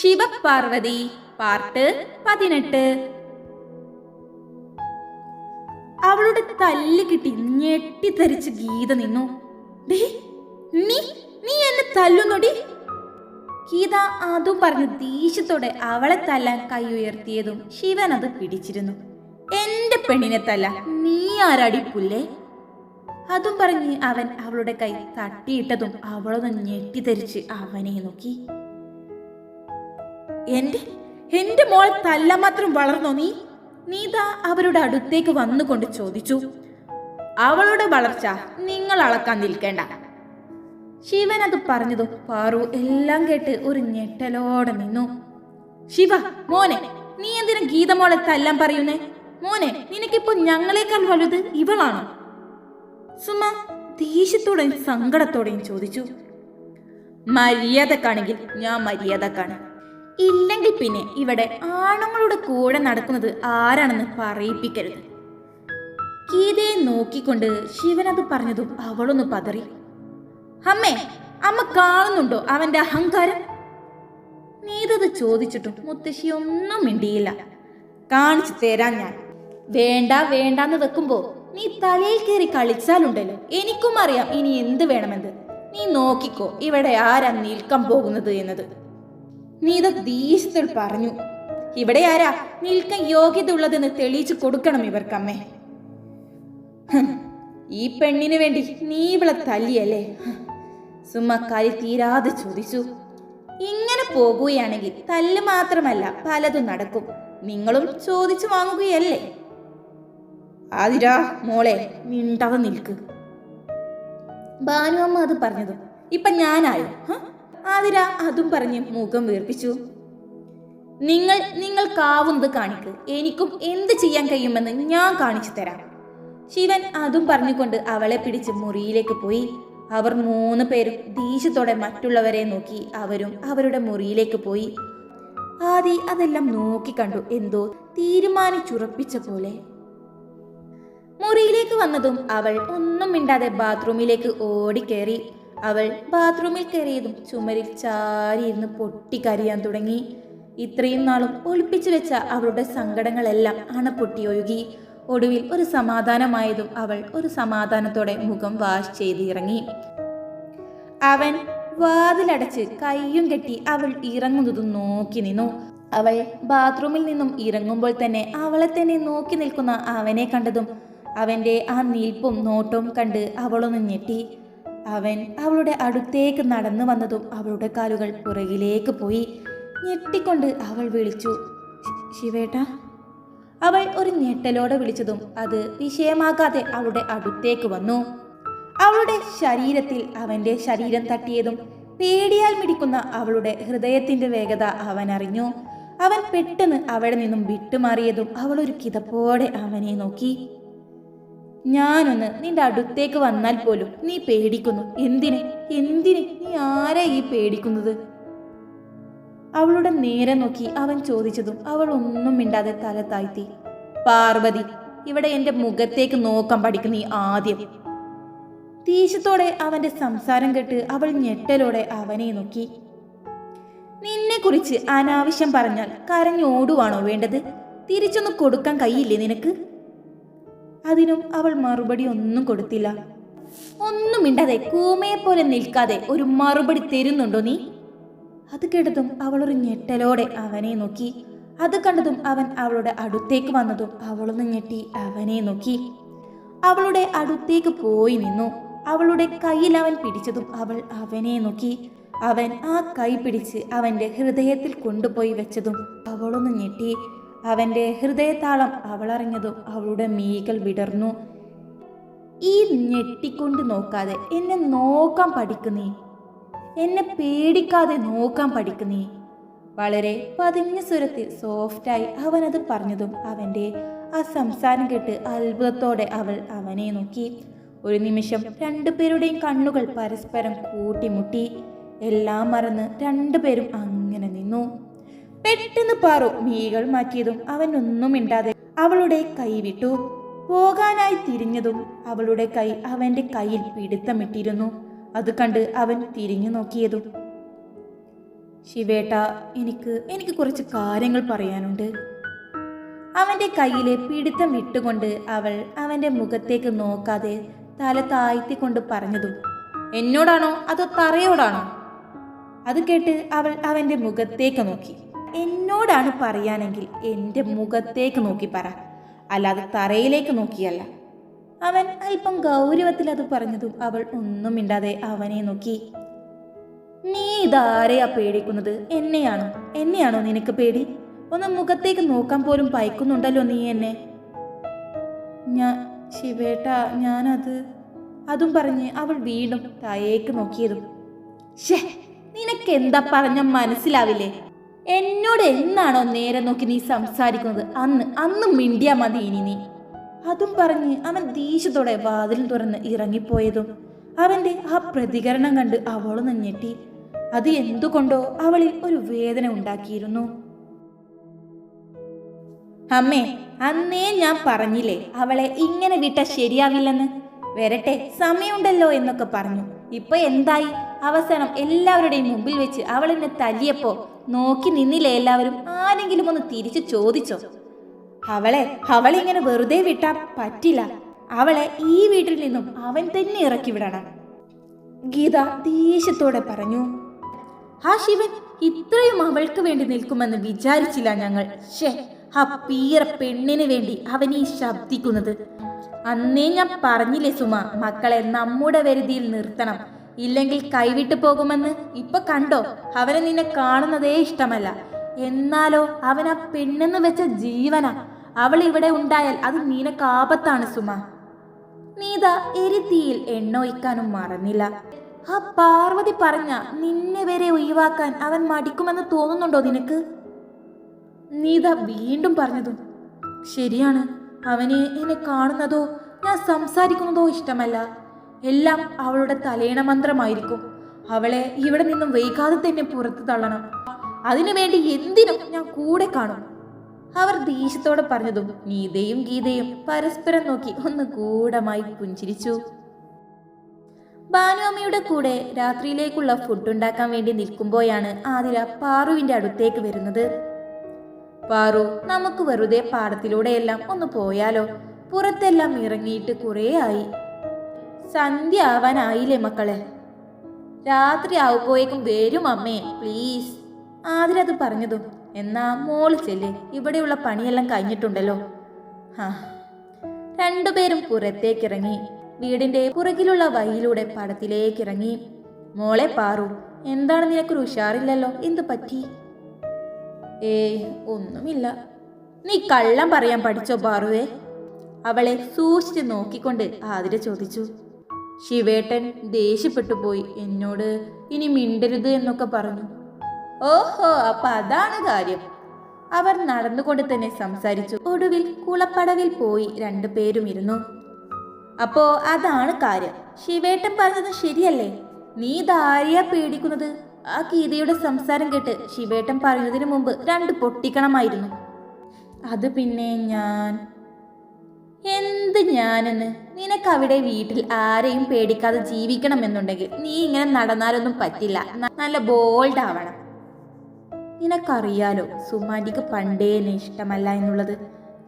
Shivaparvathi part പതിനെട്ട്. അവളുടെ തല്ല് കിട്ടി ഞെട്ടിത്തരിച്ച് ഗീത നിന്നു. "ഡേ, നീ നീ എന്നെ തല്ലുന്നോടി. ഗീത അതും പറഞ്ഞ് ദേഷ്യത്തോടെ അവളെ തല്ലാൻ കൈ ഉയർത്തിയതും ശിവൻ അത് പിടിച്ചിരുന്നു. എന്റെ പെണ്ണിനെ തല്ല നീ ആരാടി പുല്ലേ? അതും പറഞ്ഞ് അവൻ അവളുടെ കൈ തട്ടിയിട്ടതും അവളൊന്ന് ഞെട്ടിത്തരിച്ച് അവനെ നോക്കി. എന്റെ എന്റെ മോൾ തല്ല മാത്രം വളർന്നോ നീ? നീത അവരുടെ അടുത്തേക്ക് വന്നുകൊണ്ട് ചോദിച്ചു. അവളുടെ വളർച്ച നിങ്ങൾ അളക്കാൻ നിൽക്കേണ്ട. ശിവൻ അത് പറഞ്ഞതും പാറു എല്ലാം കേട്ട് ഒരു ഞെട്ടലോടെ നിന്നു. ശിവ മോനെ നീ എന്തിനാ ഗീതമോളെ തല്ലാൻ പറയുന്നേ? മോനെ നിനക്കിപ്പോ ഞങ്ങളെക്കാൾ വലുത് ഇവളാണോ? സുമ ദേഷ്യത്തോടെയും സങ്കടത്തോടെയും ചോദിച്ചു. മര്യാദക്കാണെങ്കിൽ ഞാൻ മര്യാദക്കാണ്. ഇല്ലെങ്കിൽ പിന്നെ ഇവിടെ ആണുങ്ങളുടെ കൂടെ നടക്കുന്നത് ആരാണെന്ന് പറയിപ്പിക്കരുത്. ഗീതയെ നോക്കിക്കൊണ്ട് ശിവനത് പറഞ്ഞതും അവളൊന്ന് പതറി. അമ്മേ അമ്മ കാണുന്നുണ്ടോ അവന്റെ അഹങ്കാരം? നീതത് ചോദിച്ചിട്ടും മുത്തശ്ശി ഒന്നും മിണ്ടിയില്ല. കാണിച്ചു തരാൻ ഞാൻ. വേണ്ട വേണ്ടാന്ന് വെക്കുമ്പോ നീ തലയിൽ കയറി കളിച്ചാലുണ്ടല്ലോ. എനിക്കും അറിയാം ഇനി എന്ത് വേണമെന്ന്. നീ നോക്കിക്കോ ഇവിടെ ആരാ നിൽക്കാൻ പോകുന്നത് എന്നത്. നീത ദേഷ്യത്തിൽ പറഞ്ഞു. ഇവിടെ ആരാ? നിൽക്ക യോഗ്യത ഉള്ളതെന്ന് തെളിയിച്ചു കൊടുക്കണം ഇവർക്കമ്മേ. ഈ പെണ്ണിന് വേണ്ടി നീ ഇവളെ തല്ലിയല്ലേ? സുമ്മക്കാരി തീരാതെ ചോദിച്ചു. ഇങ്ങനെ പോകുകയാണെങ്കിൽ തല്ല് മാത്രമല്ല പലതും നടക്കും. നിങ്ങളും ചോദിച്ചു വാങ്ങുകയല്ലേ? ആതിരാ മോളെ മിണ്ടാതെ നിൽക്ക്. ഭാനുഅമ്മ അത് പറഞ്ഞത് ഇപ്പൊ ഞാനായോ? ആതിര അതും പറഞ്ഞ് മുഖം വീർപ്പിച്ചു. നിങ്ങൾ നിങ്ങൾക്കാവുന്നത് കാണിക്ക്. എനിക്കും എന്ത് ചെയ്യാൻ കഴിയുമെന്ന് ഞാൻ കാണിച്ചു തരാം. ശിവൻ അതും പറഞ്ഞുകൊണ്ട് അവളെ പിടിച്ച് മുറിയിലേക്ക് പോയി. അവർ മൂന്ന് പേരും ദേഷ്യത്തോടെ മറ്റുള്ളവരെ നോക്കി അവരും അവരുടെ മുറിയിലേക്ക് പോയി. ആദി അതെല്ലാം നോക്കി നോക്കിക്കണ്ടു എന്തോ തീരുമാനിച്ചുറപ്പിച്ച പോലെ. മുറിയിലേക്ക് വന്നതും അവൾ ഒന്നും മിണ്ടാതെ ബാത്റൂമിലേക്ക് ഓടിക്കേറി. അവൾ ബാത്റൂമിൽ കയറിയതും ചുമരിൽ ചാരിയിരുന്ന് പൊട്ടിക്കരയാൻ തുടങ്ങി. ഇത്രയും നാളും ഒളിപ്പിച്ചു വെച്ച അവളുടെ സങ്കടങ്ങളെല്ലാം അണപ്പൊട്ടി ഒഴുകി ഒടുവിൽ ഒരു സമാധാനമായതും അവൾ ഒരു സമാധാനത്തോടെ മുഖം വാഷ് ചെയ്ത് ഇറങ്ങി അവൻ വാതിലടച്ച് കയ്യും കെട്ടി അവൾ ഇറങ്ങുന്നതും നോക്കി നിന്നു. അവൾ ബാത്റൂമിൽ നിന്നും ഇറങ്ങുമ്പോൾ തന്നെ അവളെ തന്നെ നോക്കി നിൽക്കുന്ന അവനെ കണ്ടതും അവന്റെ ആ നിൽപ്പും നോട്ടവും കണ്ട് അവളൊന്ന് ഞെട്ടി. അവൻ അവളുടെ അടുത്തേക്ക് നടന്നു വന്നതും അവളുടെ കാലുകൾ പുറകിലേക്ക് പോയി ഞെട്ടിക്കൊണ്ട് അവൾ വിളിച്ചു ശിവേട്ട? അവൾ ഒരു ഞെട്ടലോടെ വിളിച്ചതും അത് വിഷയമാകാതെ അവളുടെ അടുത്തേക്ക് വന്നു. അവളുടെ ശരീരത്തിൽ അവന്റെ ശരീരം തട്ടിയതും പേടിയാൽ മിടിക്കുന്ന അവളുടെ ഹൃദയത്തിന്റെ വേഗത അവൻ അറിഞ്ഞു. അവൻ പെട്ടെന്ന് അവിടെ നിന്നും വിട്ടുമാറിയതും അവളൊരു കിതപ്പോടെ അവനെ നോക്കി. ഞാനൊന്ന് നിന്റെ അടുത്തേക്ക് വന്നാൽ പോലും നീ പേടിക്കുന്നു. എന്തിന്? എന്തിന് നീ ആരാ ഈ പേടിക്കുന്നത്? അവളുടെ നേരെ നോക്കി അവൻ ചോദിച്ചതും അവൾ ഒന്നും മിണ്ടാതെ തല താഴ്ത്തി. പാർവതി ഇവിടെ എന്റെ മുഖത്തേക്ക് നോക്കാൻ പഠിക്കും നീ ആദ്യം. ദേഷ്യത്തോടെ അവന്റെ സംസാരം കേട്ട് അവൾ ഞെട്ടലോടെ അവനെ നോക്കി. നിന്നെ കുറിച്ച് അനാവശ്യം പറഞ്ഞാൽ കരഞ്ഞോടുവാണോ വേണ്ടത്? തിരിച്ചൊന്നും കൊടുക്കാൻ കഴിയില്ലേ നിനക്ക്? അതിനും അവൾ മറുപടി ഒന്നും കൊടുത്തില്ല. ഒന്നും മിണ്ടാതെ കൂമയെ പോലെ നിൽക്കാതെ ഒരു മറുപടി തരുന്നുണ്ടോ നീ? അത് കേട്ടതും അവൾ ഒരു ഞെട്ടലോടെ അവനെ നോക്കി. അത് കണ്ടതും അവൻ അവളുടെ അടുത്തേക്ക് വന്നതും അവളൊന്ന് ഞെട്ടി അവനെ നോക്കി. അവളുടെ അടുത്തേക്ക് പോയി നിന്നു. അവളുടെ കയ്യിൽ അവൻ പിടിച്ചതും അവൾ അവനെ നോക്കി. അവൻ ആ കൈ പിടിച്ച് അവന്റെ ഹൃദയത്തിൽ കൊണ്ടുപോയി വെച്ചതും അവളൊന്ന് ഞെട്ടി. അവന്റെ ഹൃദയത്താളം അവളറിഞ്ഞതും അവളുടെ മീകൾ വിടർന്നു. ഈ ഞെട്ടിക്കൊണ്ട് നോക്കാതെ എന്നെ നോക്കാൻ പഠിക്കുന്നേ. എന്നെ പേടിക്കാതെ നോക്കാൻ പഠിക്കുന്നേ. വളരെ പതിഞ്ഞ സ്വരത്തിൽ സോഫ്റ്റായി അവനത് പറഞ്ഞതും അവന്റെ ആ സംസാരം കേട്ട് അത്ഭുതത്തോടെ അവൾ അവനെ നോക്കി. ഒരു നിമിഷം രണ്ടുപേരുടെയും കണ്ണുകൾ പരസ്പരം കൂട്ടിമുട്ടി. എല്ലാം മറന്ന് രണ്ടുപേരും അങ്ങനെ നിന്നു. പെട്ടെന്ന് പാറു മീകൾ മാറ്റിയതും അവൻ ഒന്നും മിണ്ടാതെ അവളുടെ കൈ വിട്ടു. പോകാനായി തിരിഞ്ഞതും അവളുടെ കൈ അവന്റെ കയ്യിൽ പിടുത്തമിട്ടിരുന്നു. അത് കണ്ട് അവൻ തിരിഞ്ഞു നോക്കിയതും ശിവേട്ട എനിക്ക് എനിക്ക് കുറച്ച് കാര്യങ്ങൾ പറയാനുണ്ട്. അവന്റെ കയ്യിലെ പിടുത്തം വിട്ടുകൊണ്ട് അവൾ അവന്റെ മുഖത്തേക്ക് നോക്കാതെ തല താഴ്ത്തിക്കൊണ്ട് പറഞ്ഞതും എന്നോടാണോ? അതോ തറയോടാണോ? അത് കേട്ട് അവൾ അവന്റെ മുഖത്തേക്ക് നോക്കി. എന്നോടാണ് പറയാനെങ്കിൽ എന്റെ മുഖത്തേക്ക് നോക്കി പറ. അല്ലാതെ തറയിലേക്ക് നോക്കിയല്ല. അവൻ അല്പം ഗൗരവത്തിൽ അത് പറഞ്ഞതും അവൾ ഒന്നും മിണ്ടാതെ അവനെ നോക്കി. നീ ഇതാരെയാ പേടിക്കുന്നത്? എന്നെയാണോ? എന്നെയാണോ നിനക്ക് പേടി? ഒന്ന് മുഖത്തേക്ക് നോക്കാൻ പോലും പയക്കുന്നുണ്ടല്ലോ നീ എന്നെ. ഞാൻ ശിവേട്ട ഞാനത് അതും പറഞ്ഞ് അവൾ വീണ്ടും തായേക്ക് നോക്കിയതും. ഷേ നിനക്ക് എന്താ പറഞ്ഞ മനസ്സിലാവില്ലേ? എന്നോട് എന്നാണോ നേരെ നോക്കി നീ സംസാരിക്കുന്നത്? അന്ന് അന്ന് മിണ്ടിയാ മതി ഇനി നീ. അതും പറഞ്ഞ് അവൻ ദേഷ്യത്തോടെ വാതിൽ തുറന്ന് ഇറങ്ങിപ്പോയതും അവന്റെ ആ പ്രതികരണം കണ്ട് അവളൊന്ന് ഞെട്ടി അത് എന്തുകൊണ്ടോ അവളിൽ ഒരു വേദന ഉണ്ടാക്കിയിരുന്നു. അമ്മേ അന്നേ ഞാൻ പറഞ്ഞില്ലേ അവളെ ഇങ്ങനെ വിട്ട ശരിയാവില്ലെന്ന്? വരട്ടെ സമയമുണ്ടല്ലോ എന്നൊക്കെ പറഞ്ഞു. ഇപ്പൊ എന്തായി? അവസാനം എല്ലാവരുടെയും മുമ്പിൽ വെച്ച് അവൾ എന്നെ തല്ലിയപ്പോ നോക്കി നിന്നില്ലേ എല്ലാവരും? ആരെങ്കിലും ഒന്ന് തിരിച്ചു ചോദിച്ചോ? അവളെ അവളിങ്ങനെ വെറുതെ വിട്ടാ പറ്റില്ല. അവളെ ഈ വീട്ടിൽ നിന്നും അവൻ തന്നെ ഇറക്കി വിടണം. ഗീത ദേഷ്യത്തോടെ പറഞ്ഞു ആ ശിവൻ ഇത്രയും അവൾക്ക് വേണ്ടി നിൽക്കുമെന്ന് വിചാരിച്ചില്ല ഞങ്ങൾ. ഷേ ആ പീറ പെണ്ണിന് വേണ്ടി അവൻ ഈ ശബ്ദിക്കുന്നത്. അന്നേ ഞാൻ പറഞ്ഞില്ലേ സുമ മക്കളെ നമ്മുടെ വരുതിയിൽ നിർത്തണം. ഇല്ലെങ്കിൽ കൈവിട്ടു പോകുമെന്ന് ഇപ്പൊ കണ്ടോ? അവനെ നിന്നെ കാണുന്നതേ ഇഷ്ടമല്ല. എന്നാലോ അവൻ ആ പെണ്ണെന്ന് വെച്ച ജീവനാ. അവൾ ഇവിടെ ഉണ്ടായാൽ അത് നിനക്ക് ആപത്താണ് സുമ. നീത എരിത്തിയിൽ എണ്ണോയിക്കാനും മറന്നില്ല. ആ പാർവതി പറഞ്ഞ നിന്നെ വരെ ഒഴിവാക്കാൻ അവൻ മടിക്കുമെന്ന് തോന്നുന്നുണ്ടോ നിനക്ക്? നീത വീണ്ടും പറഞ്ഞതും. ശരിയാണ്. അവനെ എന്നെ കാണുന്നതോ ഞാൻ സംസാരിക്കുന്നതോ ഇഷ്ടമല്ല. എല്ലാം അവളുടെ തലേണ മന്ത്രമായിരിക്കും. അവളെ ഇവിടെ നിന്നും വൈകാതെ തന്നെ പുറത്തു തള്ളണം. അതിനുവേണ്ടി എന്തിനും ഞാൻ കൂടെ കാണും. അവർ ദേഷ്യത്തോടെ പറഞ്ഞതും നീതയും ഗീതയും പരസ്പരം നോക്കി ഒന്ന് കൂടമായി പുഞ്ചിരിച്ചു. ഭാനുഅമ്മയുടെ കൂടെ രാത്രിയിലേക്കുള്ള ഫുഡ് ഉണ്ടാക്കാൻ വേണ്ടി നിൽക്കുമ്പോഴാണ് ആതിര പാറുവിന്റെ അടുത്തേക്ക് വരുന്നത്. പാറു നമുക്ക് വെറുതെ പാടത്തിലൂടെയെല്ലാം ഒന്ന് പോയാലോ? പുറത്തെല്ലാം ഇറങ്ങിയിട്ട് കുറേ ആയി സന്ധ്യ ആവാനായില്ലേ മക്കളെ? രാത്രി ആവുമ്പോയേക്കും വരും അമ്മേ പ്ലീസ് ആതിര അത് പറഞ്ഞതും എന്നാ മോൾ ചെല്ലേ ഇവിടെയുള്ള പണിയെല്ലാം കഴിഞ്ഞിട്ടുണ്ടല്ലോ. ആ രണ്ടുപേരും പുറത്തേക്കിറങ്ങി വീടിന്റെ പുറകിലുള്ള വഴിയിലൂടെ പടത്തിലേക്കിറങ്ങി. മോളെ പാറു എന്താണ് നിനക്കൊരു ഉഷാറില്ലല്ലോ? എന്തു പറ്റി? ഏയ് ഒന്നുമില്ല. നീ കള്ളം പറയാൻ പഠിച്ചോ പാറുവേ? അവളെ സൂക്ഷിച്ച് നോക്കിക്കൊണ്ട് ആതിര ചോദിച്ചു. ശിവേട്ടൻ ദേഷ്യപ്പെട്ടു പോയി. എന്നോട് ഇനി മിണ്ടരുത് എന്നൊക്കെ പറഞ്ഞു. ഓഹോ അപ്പൊ അതാണ് കാര്യം. അവർ നടന്നുകൊണ്ട് തന്നെ സംസാരിച്ചു. ഒടുവിൽ കുളപ്പടവിൽ പോയി രണ്ടുപേരും ഇരുന്നു. അപ്പോ അതാണ് കാര്യം. ശിവേട്ടൻ പറഞ്ഞത് ശരിയല്ലേ? നീ ഇതാരെയാ പേടിക്കുന്നത്? ആ ഗീതയുടെ സംസാരം കേട്ട് ശിവേട്ടൻ പറയുന്നതിന് മുമ്പ് രണ്ട് പൊട്ടിക്കണമായിരുന്നു. അത് പിന്നെ ഞാൻ എന്ത് ഞാനെന്ന്? നിനക്ക് അവിടെ വീട്ടിൽ ആരെയും പേടിക്കാതെ ജീവിക്കണം എന്നുണ്ടെങ്കിൽ നീ ഇങ്ങനെ നടന്നാലൊന്നും പറ്റില്ല. നല്ല ബോൾഡ് ആവണം നിനക്കറിയാലോ സുമാന്റിക്ക് പണ്ടേ എന്നെ ഇഷ്ടമല്ല എന്നുള്ളത്.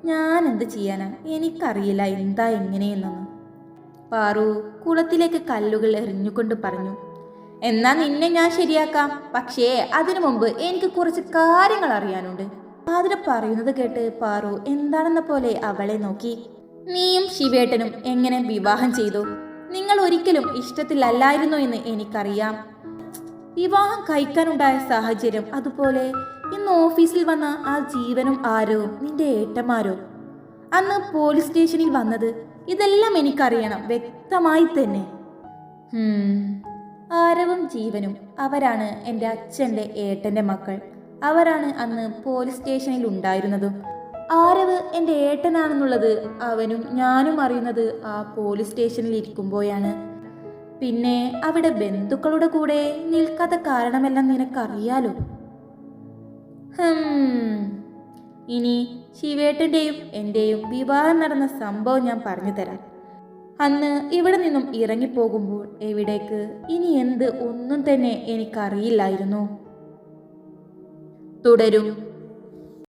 ഞാൻ എന്ത് ചെയ്യാനാ? എനിക്കറിയില്ല എന്താ എങ്ങനെയെന്നൊന്നും. പാറു കുളത്തിലേക്ക് കല്ലുകൾ എറിഞ്ഞുകൊണ്ട് പറഞ്ഞു എന്നാ നിന്നെ ഞാൻ ശരിയാക്കാം. പക്ഷേ അതിനു മുമ്പ് എനിക്ക് കുറച്ച് കാര്യങ്ങൾ അറിയാനുണ്ട്. അതിന് പറയുന്നത് കേട്ട് പാറു എന്താണെന്ന പോലെ അവളെ നോക്കി. നീയും ശിവേട്ടനും എങ്ങനെ വിവാഹം ചെയ്തു? നിങ്ങൾ ഒരിക്കലും ഇഷ്ടത്തിലല്ലായിരുന്നു എന്ന് എനിക്കറിയാം. വിവാഹം കഴിക്കാനുണ്ടായ സാഹചര്യം അതുപോലെ ഇന്ന് ഓഫീസിൽ വന്ന ആ ജീവനും ആരോ നിന്റെ ഏട്ടന്മാരോ? അന്ന് പോലീസ് സ്റ്റേഷനിൽ വന്നത് ഇതെല്ലാം എനിക്കറിയണം വ്യക്തമായി തന്നെ. ആരവും ജീവനും അവരാണ് എന്റെ അച്ഛന്റെ ഏട്ടന്റെ മക്കൾ. അവരാണ് അന്ന് പോലീസ് സ്റ്റേഷനിൽ ഉണ്ടായിരുന്നതും. ആരവ് എന്റെ ഏട്ടനാണെന്നുള്ളത് അവനും ഞാനും അറിയുന്നത് ആ പോലീസ് സ്റ്റേഷനിൽ ഇരിക്കുമ്പോഴാണ്. പിന്നെ അവിടെ ബന്ധുക്കളുടെ കൂടെ നിൽക്കാത്ത കാരണമെല്ലാം നിനക്കറിയാലോ? ഇനി ശിവേട്ടന്റെയും എന്റെയും വിവാഹം നടന്ന സംഭവം ഞാൻ പറഞ്ഞു തരാം. അന്ന് ഇവിടെ നിന്നും ഇറങ്ങിപ്പോകുമ്പോൾ എവിടേക്ക് ഇനി എന്ത് ഒന്നും തന്നെ എനിക്കറിയില്ലായിരുന്നു. തുടരും.